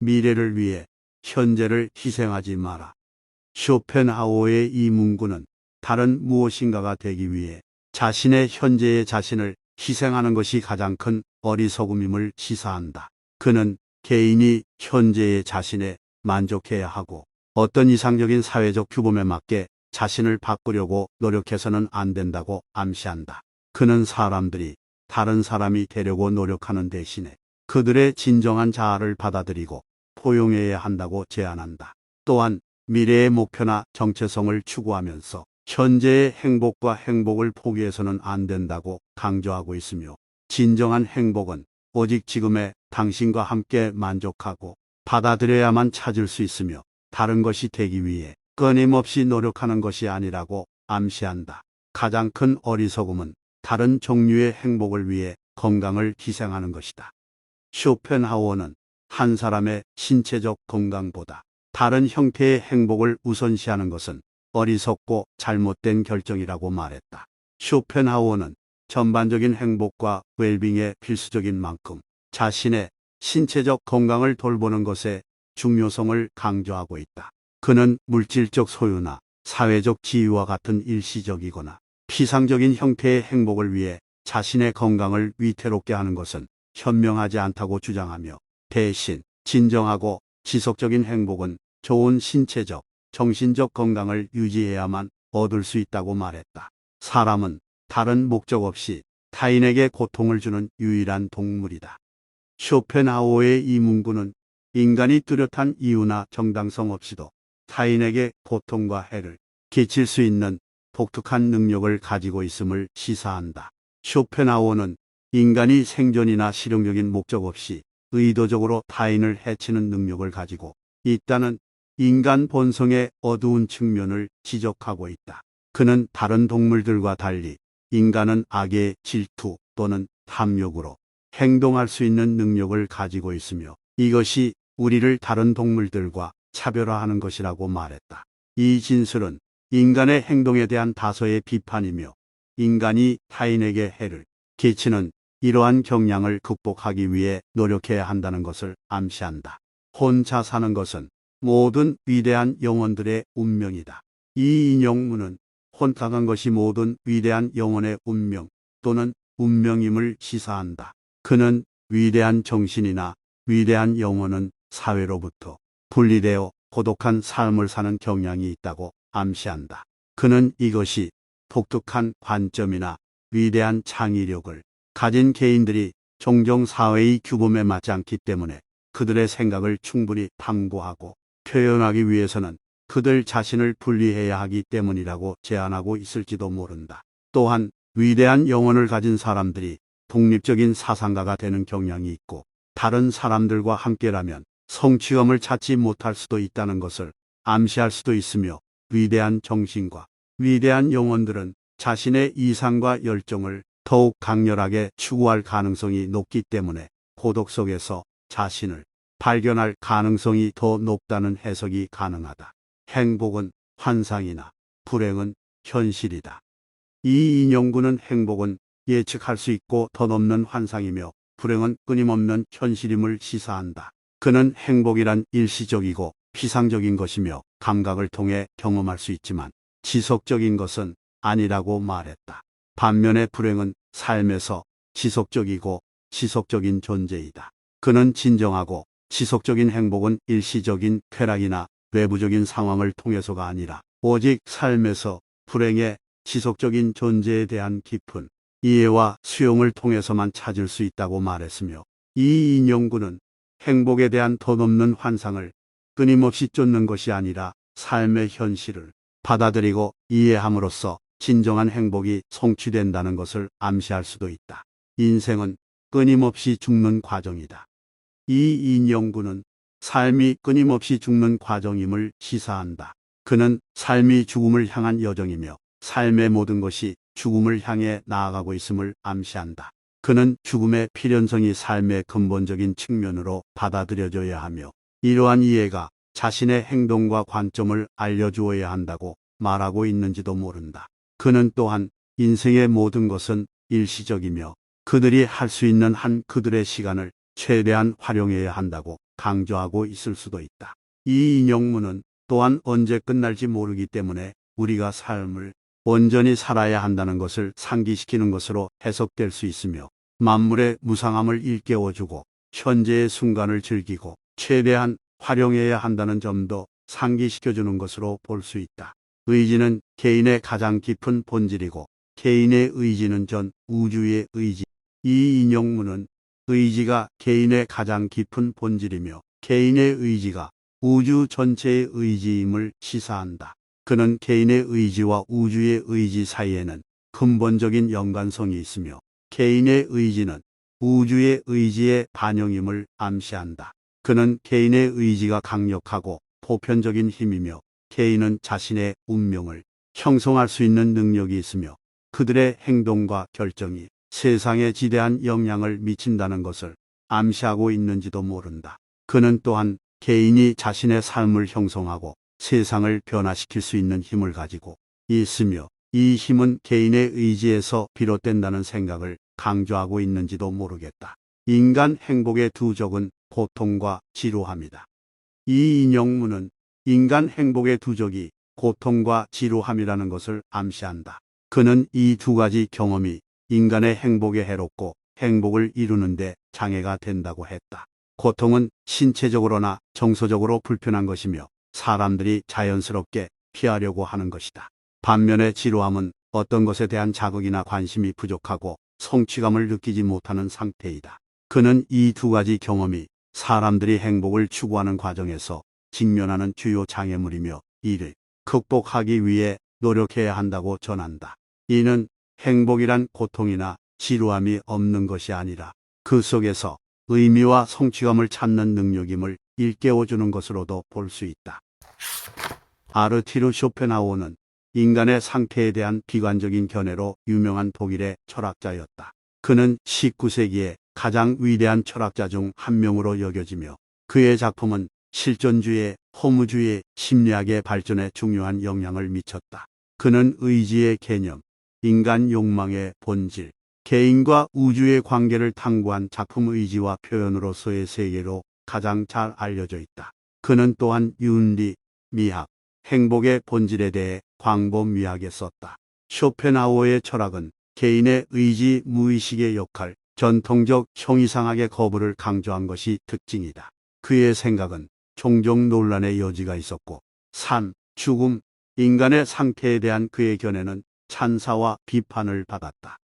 미래를 위해 현재를 희생하지 마라. 쇼펜하우어의 이 문구는 다른 무엇인가가 되기 위해 자신의 현재의 자신을 희생하는 것이 가장 큰 어리석음임을 시사한다. 그는 개인이 현재의 자신에 만족해야 하고 어떤 이상적인 사회적 규범에 맞게 자신을 바꾸려고 노력해서는 안 된다고 암시한다. 그는 사람들이 다른 사람이 되려고 노력하는 대신에 그들의 진정한 자아를 받아들이고 포용해야 한다고 제안한다. 또한 미래의 목표나 정체성을 추구하면서 현재의 행복과 행복을 포기해서는 안 된다고 강조하고 있으며 진정한 행복은 오직 지금의 당신과 함께 만족하고 받아들여야만 찾을 수 있으며 다른 것이 되기 위해 끊임없이 노력하는 것이 아니라고 암시한다. 가장 큰 어리석음은 다른 종류의 행복을 위해 건강을 희생하는 것이다. 쇼펜하우어는 한 사람의 신체적 건강보다 다른 형태의 행복을 우선시하는 것은 어리석고 잘못된 결정이라고 말했다. 쇼펜하우어는 전반적인 행복과 웰빙에 필수적인 만큼 자신의 신체적 건강을 돌보는 것의 중요성을 강조하고 있다. 그는 물질적 소유나 사회적 지위와 같은 일시적이거나 피상적인 형태의 행복을 위해 자신의 건강을 위태롭게 하는 것은 현명하지 않다고 주장하며 대신 진정하고 지속적인 행복은 좋은 신체적, 정신적 건강을 유지해야만 얻을 수 있다고 말했다. 사람은 다른 목적 없이 타인에게 고통을 주는 유일한 동물이다. 쇼펜하우어의 이 문구는 인간이 뚜렷한 이유나 정당성 없이도 타인에게 고통과 해를 끼칠 수 있는 독특한 능력을 가지고 있음을 시사한다. 쇼펜하우어는 인간이 생존이나 실용적인 목적 없이 의도적으로 타인을 해치는 능력을 가지고 있다는 인간 본성의 어두운 측면을 지적하고 있다. 그는 다른 동물들과 달리 인간은 악의 질투 또는 탐욕으로 행동할 수 있는 능력을 가지고 있으며 이것이 우리를 다른 동물들과 차별화하는 것이라고 말했다. 이 진술은 인간의 행동에 대한 다소의 비판이며 인간이 타인에게 해를 끼치는 이러한 경향을 극복하기 위해 노력해야 한다는 것을 암시한다. 혼자 사는 것은 모든 위대한 영혼들의 운명이다. 이 인용문은 혼탁한 것이 모든 위대한 영혼의 운명 또는 운명임을 시사한다. 그는 위대한 정신이나 위대한 영혼은 사회로부터 분리되어 고독한 삶을 사는 경향이 있다고 암시한다. 그는 이것이 독특한 관점이나 위대한 창의력을 가진 개인들이 종종 사회의 규범에 맞지 않기 때문에 그들의 생각을 충분히 탐구하고 표현하기 위해서는 그들 자신을 분리해야 하기 때문이라고 제안하고 있을지도 모른다. 또한 위대한 영혼을 가진 사람들이 독립적인 사상가가 되는 경향이 있고 다른 사람들과 함께라면 성취감을 찾지 못할 수도 있다는 것을 암시할 수도 있으며 위대한 정신과 위대한 영혼들은 자신의 이상과 열정을 더욱 강렬하게 추구할 가능성이 높기 때문에 고독 속에서 자신을 발견할 가능성이 더 높다는 해석이 가능하다. 행복은 환상이나 불행은 현실이다. 이 인용구는 행복은 예측할 수 있고 더 넘는 환상이며 불행은 끊임없는 현실임을 시사한다. 그는 행복이란 일시적이고 피상적인 것이며 감각을 통해 경험할 수 있지만 지속적인 것은 아니라고 말했다. 반면에 불행은 삶에서 지속적이고 지속적인 존재이다. 그는 진정하고 지속적인 행복은 일시적인 쾌락이나 외부적인 상황을 통해서가 아니라 오직 삶에서 불행의 지속적인 존재에 대한 깊은 이해와 수용을 통해서만 찾을 수 있다고 말했으며 이 인용구는 행복에 대한 더 넘는 환상을 끊임없이 쫓는 것이 아니라 삶의 현실을 받아들이고 이해함으로써 진정한 행복이 성취된다는 것을 암시할 수도 있다. 인생은 끊임없이 죽는 과정이다. 이 인용구는 삶이 끊임없이 죽는 과정임을 시사한다. 그는 삶이 죽음을 향한 여정이며 삶의 모든 것이 죽음을 향해 나아가고 있음을 암시한다. 그는 죽음의 필연성이 삶의 근본적인 측면으로 받아들여져야 하며 이러한 이해가 자신의 행동과 관점을 알려주어야 한다고 말하고 있는지도 모른다. 그는 또한 인생의 모든 것은 일시적이며 그들이 할 수 있는 한 그들의 시간을 최대한 활용해야 한다고 강조하고 있을 수도 있다. 이 인용문은 또한 언제 끝날지 모르기 때문에 우리가 삶을 온전히 살아야 한다는 것을 상기시키는 것으로 해석될 수 있으며 만물의 무상함을 일깨워주고 현재의 순간을 즐기고 최대한 활용해야 한다는 점도 상기시켜주는 것으로 볼 수 있다. 의지는 개인의 가장 깊은 본질이고 개인의 의지는 전 우주의 의지. 이 인용문은 의지가 개인의 가장 깊은 본질이며 개인의 의지가 우주 전체의 의지임을 시사한다. 그는 개인의 의지와 우주의 의지 사이에는 근본적인 연관성이 있으며 개인의 의지는 우주의 의지의 반영임을 암시한다. 그는 개인의 의지가 강력하고 보편적인 힘이며 개인은 자신의 운명을 형성할 수 있는 능력이 있으며 그들의 행동과 결정이 세상에 지대한 영향을 미친다는 것을 암시하고 있는지도 모른다. 그는 또한 개인이 자신의 삶을 형성하고 세상을 변화시킬 수 있는 힘을 가지고 있으며 이 힘은 개인의 의지에서 비롯된다는 생각을 강조하고 있는지도 모르겠다. 인간 행복의 두 적은 고통과 지루함이다. 이 인용문은 인간 행복의 두 적이 고통과 지루함이라는 것을 암시한다. 그는 이 두 가지 경험이 인간의 행복에 해롭고 행복을 이루는데 장애가 된다고 했다. 고통은 신체적으로나 정서적으로 불편한 것이며 사람들이 자연스럽게 피하려고 하는 것이다. 반면에 지루함은 어떤 것에 대한 자극이나 관심이 부족하고 성취감을 느끼지 못하는 상태이다. 그는 이 두 가지 경험이 사람들이 행복을 추구하는 과정에서 직면하는 주요 장애물이며 이를 극복하기 위해 노력해야 한다고 전한다. 이는 행복이란 고통이나 지루함이 없는 것이 아니라 그 속에서 의미와 성취감을 찾는 능력임을 일깨워주는 것으로도 볼 수 있다. 아르티르 쇼펜하우어는 인간의 상태에 대한 비관적인 견해로 유명한 독일의 철학자였다. 그는 19세기의 가장 위대한 철학자 중 한 명으로 여겨지며 그의 작품은 실존주의, 허무주의, 심리학의 발전에 중요한 영향을 미쳤다. 그는 의지의 개념, 인간 욕망의 본질, 개인과 우주의 관계를 탐구한 작품 의지와 표현으로서의 세계로 가장 잘 알려져 있다. 그는 또한 윤리, 미학, 행복의 본질에 대해 광범위하게 썼다. 쇼펜하우어의 철학은 개인의 의지 무의식의 역할, 전통적 형이상학의 거부를 강조한 것이 특징이다. 그의 생각은 종종 논란의 여지가 있었고, 삶, 죽음, 인간의 상태에 대한 그의 견해는 찬사와 비판을 받았다.